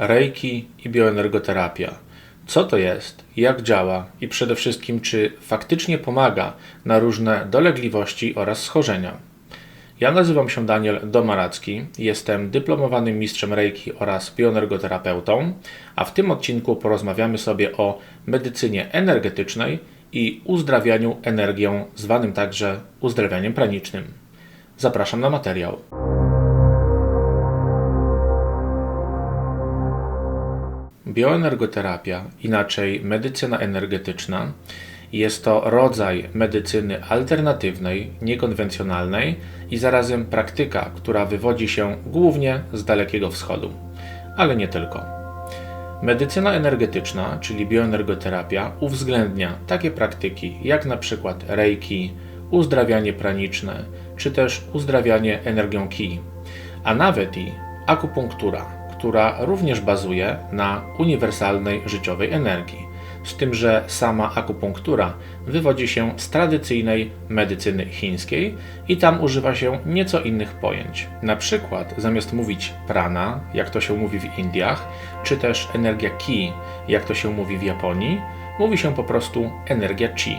Reiki i bioenergoterapia. Co to jest, jak działa i przede wszystkim czy faktycznie pomaga na różne dolegliwości oraz schorzenia. Ja nazywam się Daniel Domaracki, jestem dyplomowanym mistrzem Reiki oraz bioenergoterapeutą, a w tym odcinku porozmawiamy sobie o medycynie energetycznej i uzdrawianiu energią, zwanym także uzdrawianiem pranicznym. Zapraszam na materiał. Bioenergoterapia, inaczej medycyna energetyczna, jest to rodzaj medycyny alternatywnej, niekonwencjonalnej i zarazem praktyka, która wywodzi się głównie z Dalekiego Wschodu, ale nie tylko. Medycyna energetyczna, czyli bioenergoterapia, uwzględnia takie praktyki jak na przykład reiki, uzdrawianie praniczne, czy też uzdrawianie energią ki, a nawet i akupunktura, która również bazuje na uniwersalnej życiowej energii. Z tym, że sama akupunktura wywodzi się z tradycyjnej medycyny chińskiej i tam używa się nieco innych pojęć. Na przykład zamiast mówić prana, jak to się mówi w Indiach, czy też energia ki, jak to się mówi w Japonii, mówi się po prostu energia chi.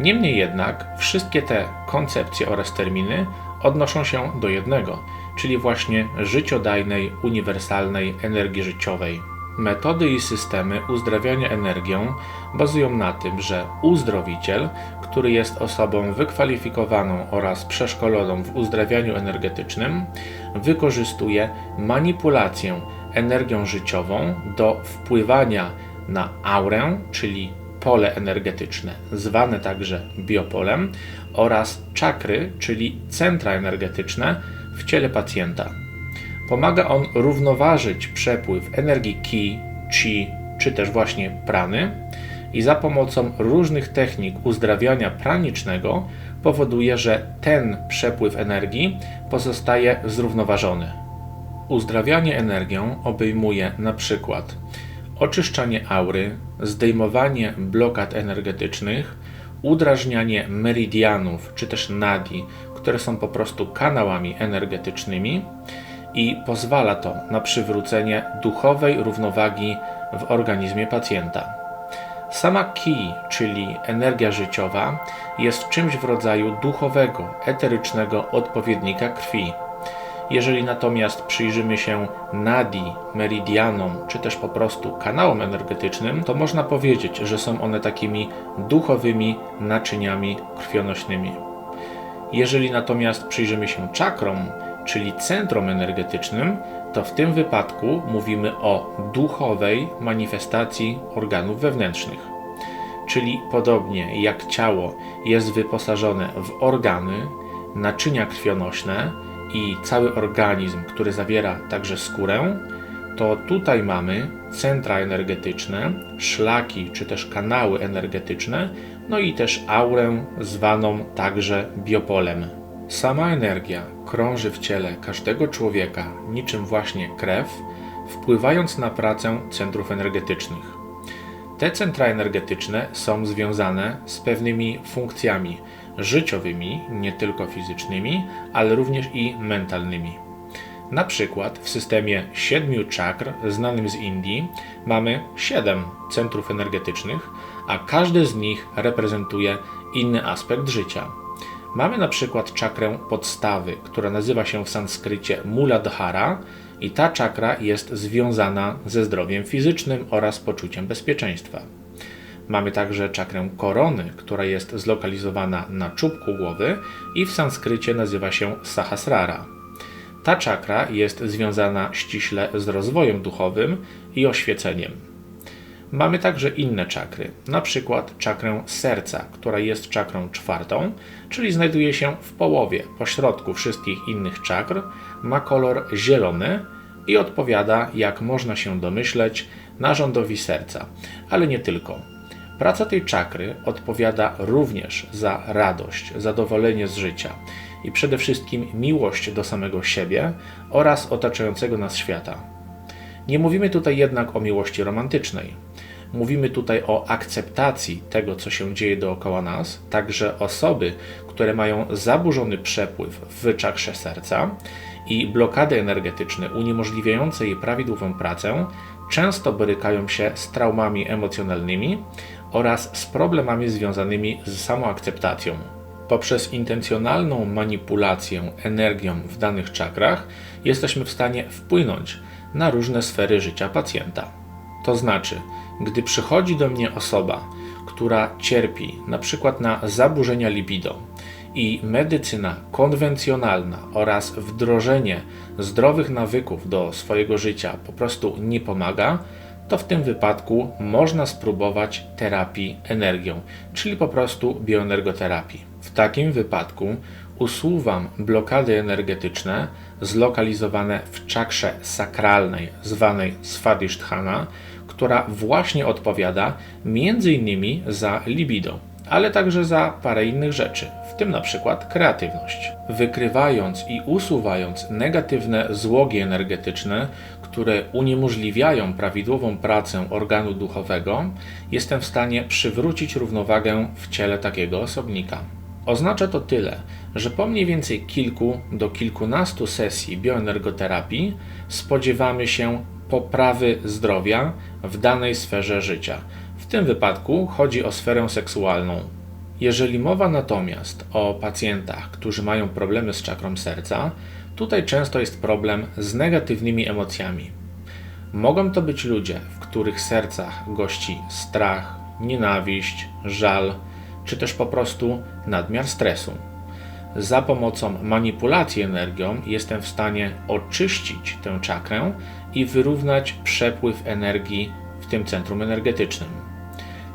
Niemniej jednak wszystkie te koncepcje oraz terminy odnoszą się do jednego – czyli właśnie życiodajnej, uniwersalnej energii życiowej. Metody i systemy uzdrawiania energią bazują na tym, że uzdrowiciel, który jest osobą wykwalifikowaną oraz przeszkoloną w uzdrawianiu energetycznym, wykorzystuje manipulację energią życiową do wpływania na aurę, czyli pole energetyczne, zwane także biopolem, oraz czakry, czyli centra energetyczne, w ciele pacjenta. Pomaga on równoważyć przepływ energii ki, chi czy też właśnie prany i za pomocą różnych technik uzdrawiania pranicznego powoduje, że ten przepływ energii pozostaje zrównoważony. Uzdrawianie energią obejmuje na przykład oczyszczanie aury, zdejmowanie blokad energetycznych, udrażnianie meridianów czy też nadi, które są po prostu kanałami energetycznymi i pozwala to na przywrócenie duchowej równowagi w organizmie pacjenta. Sama ki, czyli energia życiowa, jest czymś w rodzaju duchowego, eterycznego odpowiednika krwi. Jeżeli natomiast przyjrzymy się nadi, meridianom, czy też po prostu kanałom energetycznym, to można powiedzieć, że są one takimi duchowymi naczyniami krwionośnymi. Jeżeli natomiast przyjrzymy się czakrom, czyli centrum energetycznym, to w tym wypadku mówimy o duchowej manifestacji organów wewnętrznych. Czyli podobnie jak ciało jest wyposażone w organy, naczynia krwionośne i cały organizm, który zawiera także skórę, to tutaj mamy centra energetyczne, szlaki czy też kanały energetyczne, no i też aurę zwaną także biopolem. Sama energia krąży w ciele każdego człowieka niczym właśnie krew, wpływając na pracę centrów energetycznych. Te centra energetyczne są związane z pewnymi funkcjami życiowymi, nie tylko fizycznymi, ale również i mentalnymi. Na przykład w systemie siedmiu czakr znanym z Indii mamy siedem centrów energetycznych, a każdy z nich reprezentuje inny aspekt życia. Mamy na przykład czakrę podstawy, która nazywa się w sanskrycie Muladhara i ta czakra jest związana ze zdrowiem fizycznym oraz poczuciem bezpieczeństwa. Mamy także czakrę korony, która jest zlokalizowana na czubku głowy i w sanskrycie nazywa się Sahasrara. Ta czakra jest związana ściśle z rozwojem duchowym i oświeceniem. Mamy także inne czakry, na przykład czakrę serca, która jest czakrą czwartą, czyli znajduje się w połowie, pośrodku wszystkich innych czakr, ma kolor zielony i odpowiada, jak można się domyśleć, narządowi serca, ale nie tylko. Praca tej czakry odpowiada również za radość, zadowolenie z życia i przede wszystkim miłość do samego siebie oraz otaczającego nas świata. Nie mówimy tutaj jednak o miłości romantycznej. Mówimy tutaj o akceptacji tego, co się dzieje dookoła nas, także osoby, które mają zaburzony przepływ w czakrze serca i blokady energetyczne uniemożliwiające jej prawidłową pracę często borykają się z traumami emocjonalnymi oraz z problemami związanymi z samoakceptacją. Poprzez intencjonalną manipulację energią w danych czakrach jesteśmy w stanie wpłynąć na różne sfery życia pacjenta. To znaczy, gdy przychodzi do mnie osoba, która cierpi na przykład na zaburzenia libido i medycyna konwencjonalna oraz wdrożenie zdrowych nawyków do swojego życia po prostu nie pomaga, to w tym wypadku można spróbować terapii energią, czyli po prostu bioenergoterapii. W takim wypadku usuwam blokady energetyczne zlokalizowane w czakrze sakralnej zwanej Svadhisthana, która właśnie odpowiada m.in. za libido, ale także za parę innych rzeczy, w tym na przykład kreatywność. Wykrywając i usuwając negatywne złogi energetyczne, które uniemożliwiają prawidłową pracę organu duchowego, jestem w stanie przywrócić równowagę w ciele takiego osobnika. Oznacza to tyle, że po mniej więcej kilku do kilkunastu sesji bioenergoterapii spodziewamy się poprawy zdrowia w danej sferze życia. W tym wypadku chodzi o sferę seksualną. Jeżeli mowa natomiast o pacjentach, którzy mają problemy z czakrą serca, tutaj często jest problem z negatywnymi emocjami. Mogą to być ludzie, w których sercach gości strach, nienawiść, żal, czy też po prostu nadmiar stresu. Za pomocą manipulacji energią jestem w stanie oczyścić tę czakrę i wyrównać przepływ energii w tym centrum energetycznym.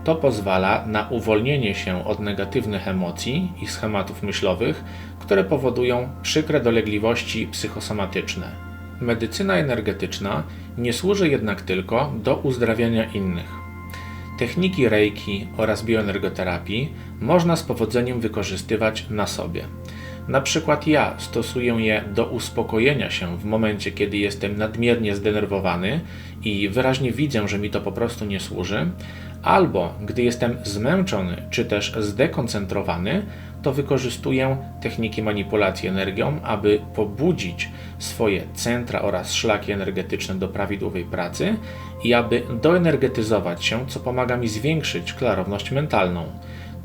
To pozwala na uwolnienie się od negatywnych emocji i schematów myślowych, które powodują przykre dolegliwości psychosomatyczne. Medycyna energetyczna nie służy jednak tylko do uzdrawiania innych. Techniki reiki oraz bioenergoterapii można z powodzeniem wykorzystywać na sobie. Na przykład ja stosuję je do uspokojenia się w momencie, kiedy jestem nadmiernie zdenerwowany i wyraźnie widzę, że mi to po prostu nie służy, albo gdy jestem zmęczony czy też zdekoncentrowany, to wykorzystuję techniki manipulacji energią, aby pobudzić swoje centra oraz szlaki energetyczne do prawidłowej pracy i aby doenergetyzować się, co pomaga mi zwiększyć klarowność mentalną.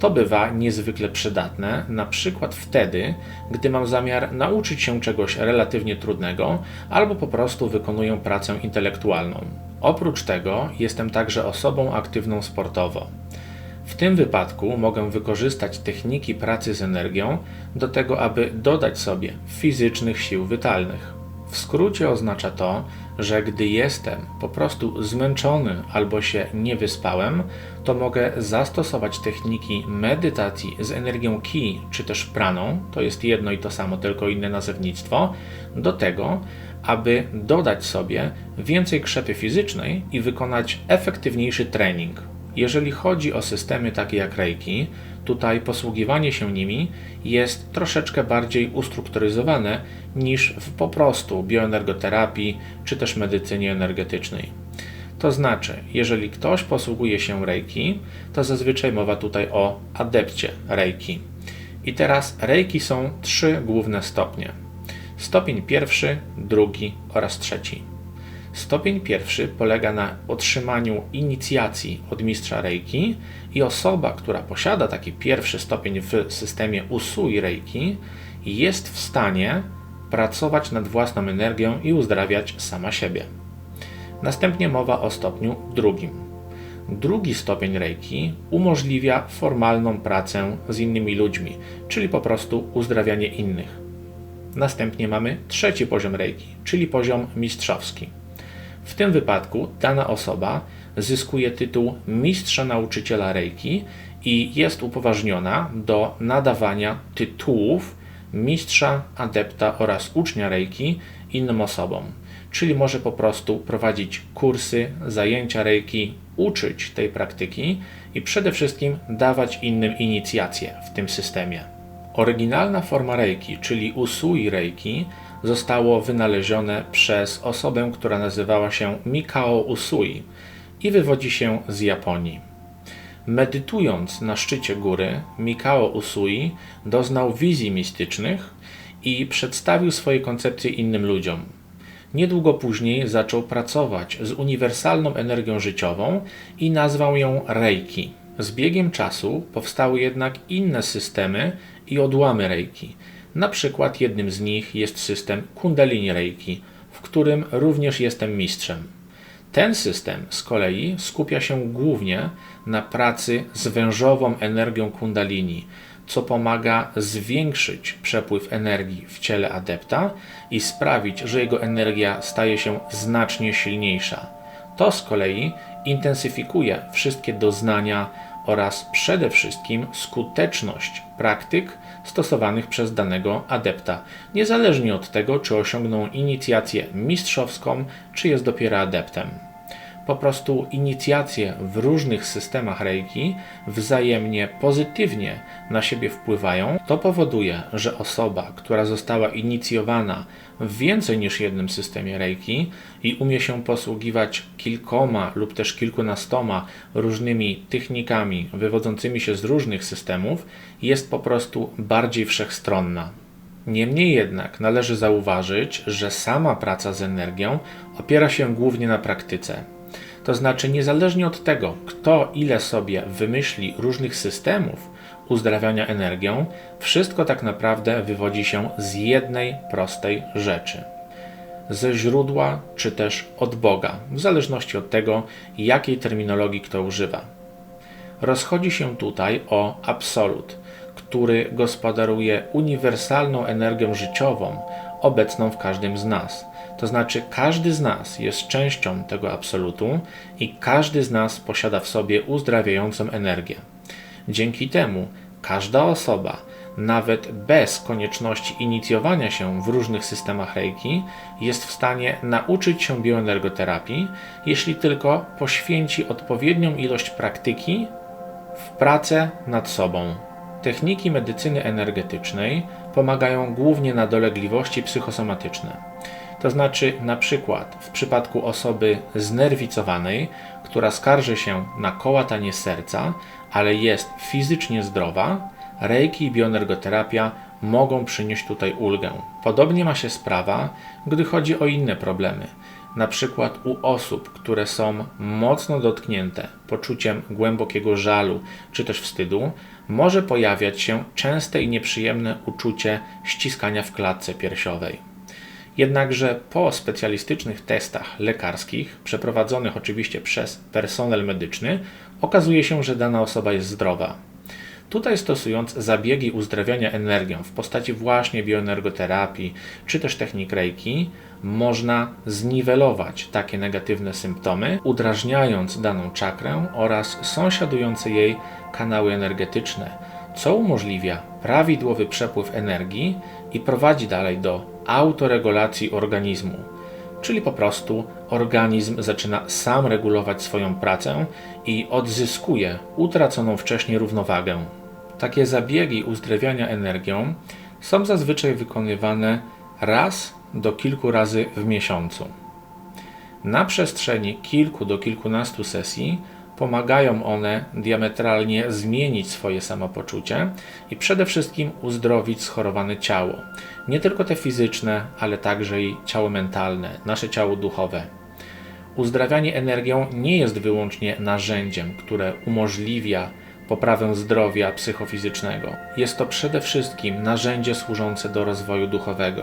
To bywa niezwykle przydatne, na przykład wtedy, gdy mam zamiar nauczyć się czegoś relatywnie trudnego albo po prostu wykonuję pracę intelektualną. Oprócz tego jestem także osobą aktywną sportowo. W tym wypadku mogę wykorzystać techniki pracy z energią do tego, aby dodać sobie fizycznych sił witalnych. W skrócie oznacza to, że gdy jestem po prostu zmęczony albo się nie wyspałem, to mogę zastosować techniki medytacji z energią ki czy też praną, to jest jedno i to samo, tylko inne nazewnictwo, do tego, aby dodać sobie więcej krzepy fizycznej i wykonać efektywniejszy trening. Jeżeli chodzi o systemy takie jak Reiki, tutaj posługiwanie się nimi jest troszeczkę bardziej ustrukturyzowane niż w po prostu bioenergoterapii czy też medycynie energetycznej. To znaczy, jeżeli ktoś posługuje się Reiki, to zazwyczaj mowa tutaj o adepcie Reiki. I teraz Reiki są trzy główne stopnie. Stopień pierwszy, drugi oraz trzeci. Stopień pierwszy polega na otrzymaniu inicjacji od mistrza Reiki i osoba, która posiada taki pierwszy stopień w systemie Usui Reiki, jest w stanie pracować nad własną energią i uzdrawiać sama siebie. Następnie mowa o stopniu drugim. Drugi stopień Reiki umożliwia formalną pracę z innymi ludźmi, czyli po prostu uzdrawianie innych. Następnie mamy trzeci poziom Reiki, czyli poziom mistrzowski. W tym wypadku dana osoba zyskuje tytuł mistrza nauczyciela Reiki i jest upoważniona do nadawania tytułów mistrza, adepta oraz ucznia Reiki innym osobom. Czyli może po prostu prowadzić kursy, zajęcia Reiki, uczyć tej praktyki i przede wszystkim dawać innym inicjację w tym systemie. Oryginalna forma Reiki, czyli Usui Reiki, zostało wynalezione przez osobę, która nazywała się Mikao Usui i wywodzi się z Japonii. Medytując na szczycie góry, Mikao Usui doznał wizji mistycznych i przedstawił swoje koncepcje innym ludziom. Niedługo później zaczął pracować z uniwersalną energią życiową i nazwał ją Reiki. Z biegiem czasu powstały jednak inne systemy i odłamy Reiki. Na przykład jednym z nich jest system Kundalini Reiki, w którym również jestem mistrzem. Ten system z kolei skupia się głównie na pracy z wężową energią Kundalini, co pomaga zwiększyć przepływ energii w ciele adepta i sprawić, że jego energia staje się znacznie silniejsza. To z kolei intensyfikuje wszystkie doznania oraz przede wszystkim skuteczność praktyk stosowanych przez danego adepta, niezależnie od tego, czy osiągnął inicjację mistrzowską, czy jest dopiero adeptem po prostu inicjacje w różnych systemach reiki wzajemnie pozytywnie na siebie wpływają, to powoduje, że osoba, która została inicjowana w więcej niż jednym systemie reiki i umie się posługiwać kilkoma lub też kilkunastoma różnymi technikami wywodzącymi się z różnych systemów, jest po prostu bardziej wszechstronna. Niemniej jednak należy zauważyć, że sama praca z energią opiera się głównie na praktyce. To znaczy, niezależnie od tego, kto ile sobie wymyśli różnych systemów uzdrawiania energią, wszystko tak naprawdę wywodzi się z jednej prostej rzeczy ze źródła czy też od Boga, w zależności od tego, jakiej terminologii kto używa. Rozchodzi się tutaj o absolut, który gospodaruje uniwersalną energią życiową obecną w każdym z nas. To znaczy, każdy z nas jest częścią tego absolutu i każdy z nas posiada w sobie uzdrawiającą energię. Dzięki temu każda osoba, nawet bez konieczności inicjowania się w różnych systemach reiki, jest w stanie nauczyć się bioenergoterapii, jeśli tylko poświęci odpowiednią ilość praktyki w pracę nad sobą. Techniki medycyny energetycznej pomagają głównie na dolegliwości psychosomatyczne. To znaczy, na przykład w przypadku osoby znerwicowanej, która skarży się na kołatanie serca, ale jest fizycznie zdrowa, reiki i bioenergoterapia mogą przynieść tutaj ulgę. Podobnie ma się sprawa, gdy chodzi o inne problemy, na przykład u osób, które są mocno dotknięte poczuciem głębokiego żalu czy też wstydu, może pojawiać się częste i nieprzyjemne uczucie ściskania w klatce piersiowej. Jednakże po specjalistycznych testach lekarskich, przeprowadzonych oczywiście przez personel medyczny, okazuje się, że dana osoba jest zdrowa. Tutaj stosując zabiegi uzdrawiania energią w postaci właśnie bioenergoterapii czy też technik reiki, można zniwelować takie negatywne symptomy, udrażniając daną czakrę oraz sąsiadujące jej kanały energetyczne, co umożliwia prawidłowy przepływ energii i prowadzi dalej do autoregulacji organizmu. Czyli po prostu organizm zaczyna sam regulować swoją pracę i odzyskuje utraconą wcześniej równowagę. Takie zabiegi uzdrawiania energią są zazwyczaj wykonywane raz do kilku razy w miesiącu. Na przestrzeni kilku do kilkunastu sesji pomagają one diametralnie zmienić swoje samopoczucie i przede wszystkim uzdrowić schorowane ciało. Nie tylko te fizyczne, ale także i ciało mentalne, nasze ciało duchowe. Uzdrawianie energią nie jest wyłącznie narzędziem, które umożliwia poprawę zdrowia psychofizycznego. Jest to przede wszystkim narzędzie służące do rozwoju duchowego.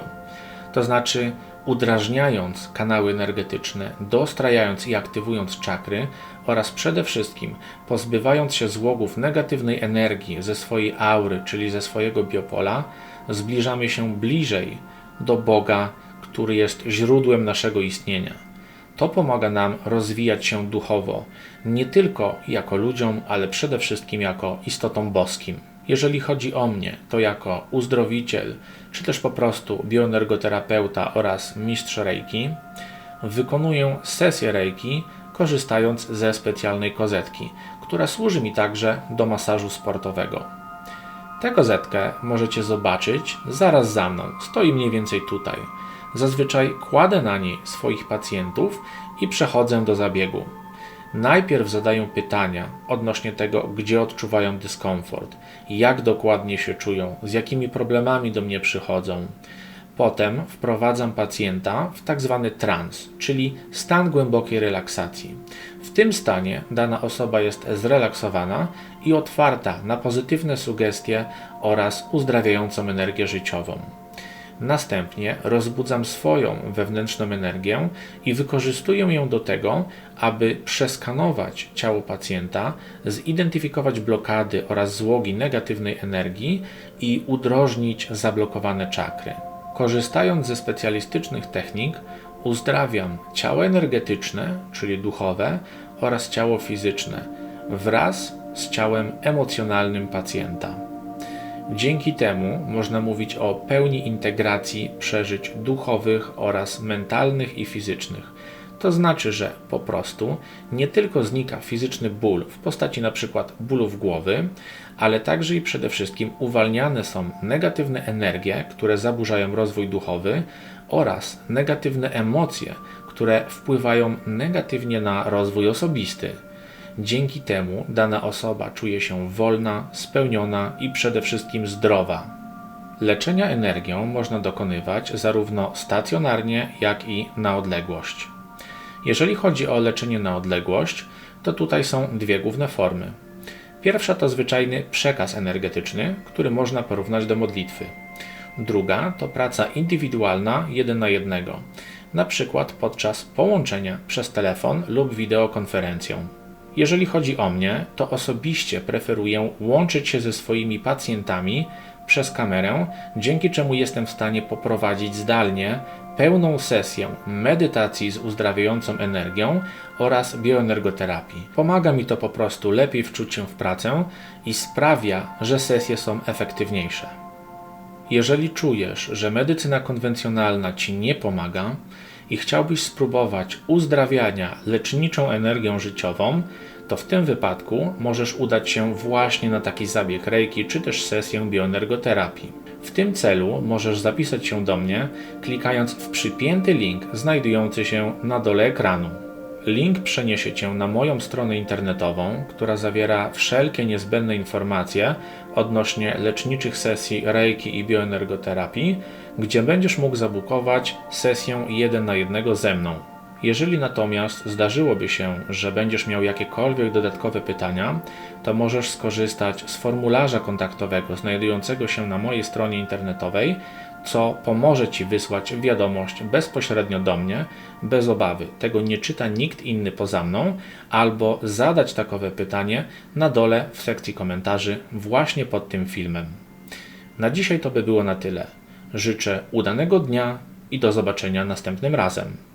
To znaczy, udrażniając kanały energetyczne, dostrajając i aktywując czakry oraz przede wszystkim pozbywając się złogów negatywnej energii ze swojej aury, czyli ze swojego biopola, zbliżamy się bliżej do Boga, który jest źródłem naszego istnienia. To pomaga nam rozwijać się duchowo, nie tylko jako ludziom, ale przede wszystkim jako istotom boskim. Jeżeli chodzi o mnie, to jako uzdrowiciel, czy też po prostu bioenergoterapeuta oraz mistrz Reiki, wykonuję sesję Reiki korzystając ze specjalnej kozetki, która służy mi także do masażu sportowego. Tę kozetkę możecie zobaczyć zaraz za mną, stoi mniej więcej tutaj. Zazwyczaj kładę na niej swoich pacjentów i przechodzę do zabiegu. Najpierw zadają pytania odnośnie tego, gdzie odczuwają dyskomfort, jak dokładnie się czują, z jakimi problemami do mnie przychodzą. Potem wprowadzam pacjenta w tak zwany trans, czyli stan głębokiej relaksacji. W tym stanie dana osoba jest zrelaksowana i otwarta na pozytywne sugestie oraz uzdrawiającą energię życiową. Następnie rozbudzam swoją wewnętrzną energię i wykorzystuję ją do tego, aby przeskanować ciało pacjenta, zidentyfikować blokady oraz złogi negatywnej energii i udrożnić zablokowane czakry. Korzystając ze specjalistycznych technik, uzdrawiam ciało energetyczne, czyli duchowe, oraz ciało fizyczne wraz z ciałem emocjonalnym pacjenta. Dzięki temu można mówić o pełni integracji przeżyć duchowych oraz mentalnych i fizycznych. To znaczy, że po prostu nie tylko znika fizyczny ból w postaci np. bólów głowy, ale także i przede wszystkim uwalniane są negatywne energie, które zaburzają rozwój duchowy oraz negatywne emocje, które wpływają negatywnie na rozwój osobisty. Dzięki temu dana osoba czuje się wolna, spełniona i przede wszystkim zdrowa. Leczenia energią można dokonywać zarówno stacjonarnie, jak i na odległość. Jeżeli chodzi o leczenie na odległość, to tutaj są dwie główne formy. Pierwsza to zwyczajny przekaz energetyczny, który można porównać do modlitwy. Druga to praca indywidualna jeden na jednego, na przykład podczas połączenia przez telefon lub wideokonferencją. Jeżeli chodzi o mnie, to osobiście preferuję łączyć się ze swoimi pacjentami przez kamerę, dzięki czemu jestem w stanie poprowadzić zdalnie pełną sesję medytacji z uzdrawiającą energią oraz bioenergoterapii. Pomaga mi to po prostu lepiej wczuć się w pracę i sprawia, że sesje są efektywniejsze. Jeżeli czujesz, że medycyna konwencjonalna ci nie pomaga i chciałbyś spróbować uzdrawiania leczniczą energią życiową, to w tym wypadku możesz udać się właśnie na taki zabieg rejki czy też sesję bioenergoterapii. W tym celu możesz zapisać się do mnie, klikając w przypięty link znajdujący się na dole ekranu. Link przeniesie Cię na moją stronę internetową, która zawiera wszelkie niezbędne informacje odnośnie leczniczych sesji Reiki i bioenergoterapii, gdzie będziesz mógł zabukować sesję 1 na 1 ze mną. Jeżeli natomiast zdarzyłoby się, że będziesz miał jakiekolwiek dodatkowe pytania, to możesz skorzystać z formularza kontaktowego znajdującego się na mojej stronie internetowej, co pomoże Ci wysłać wiadomość bezpośrednio do mnie, bez obawy. Tego nie czyta nikt inny poza mną, albo zadać takowe pytanie na dole w sekcji komentarzy właśnie pod tym filmem. Na dzisiaj to by było na tyle. Życzę udanego dnia i do zobaczenia następnym razem.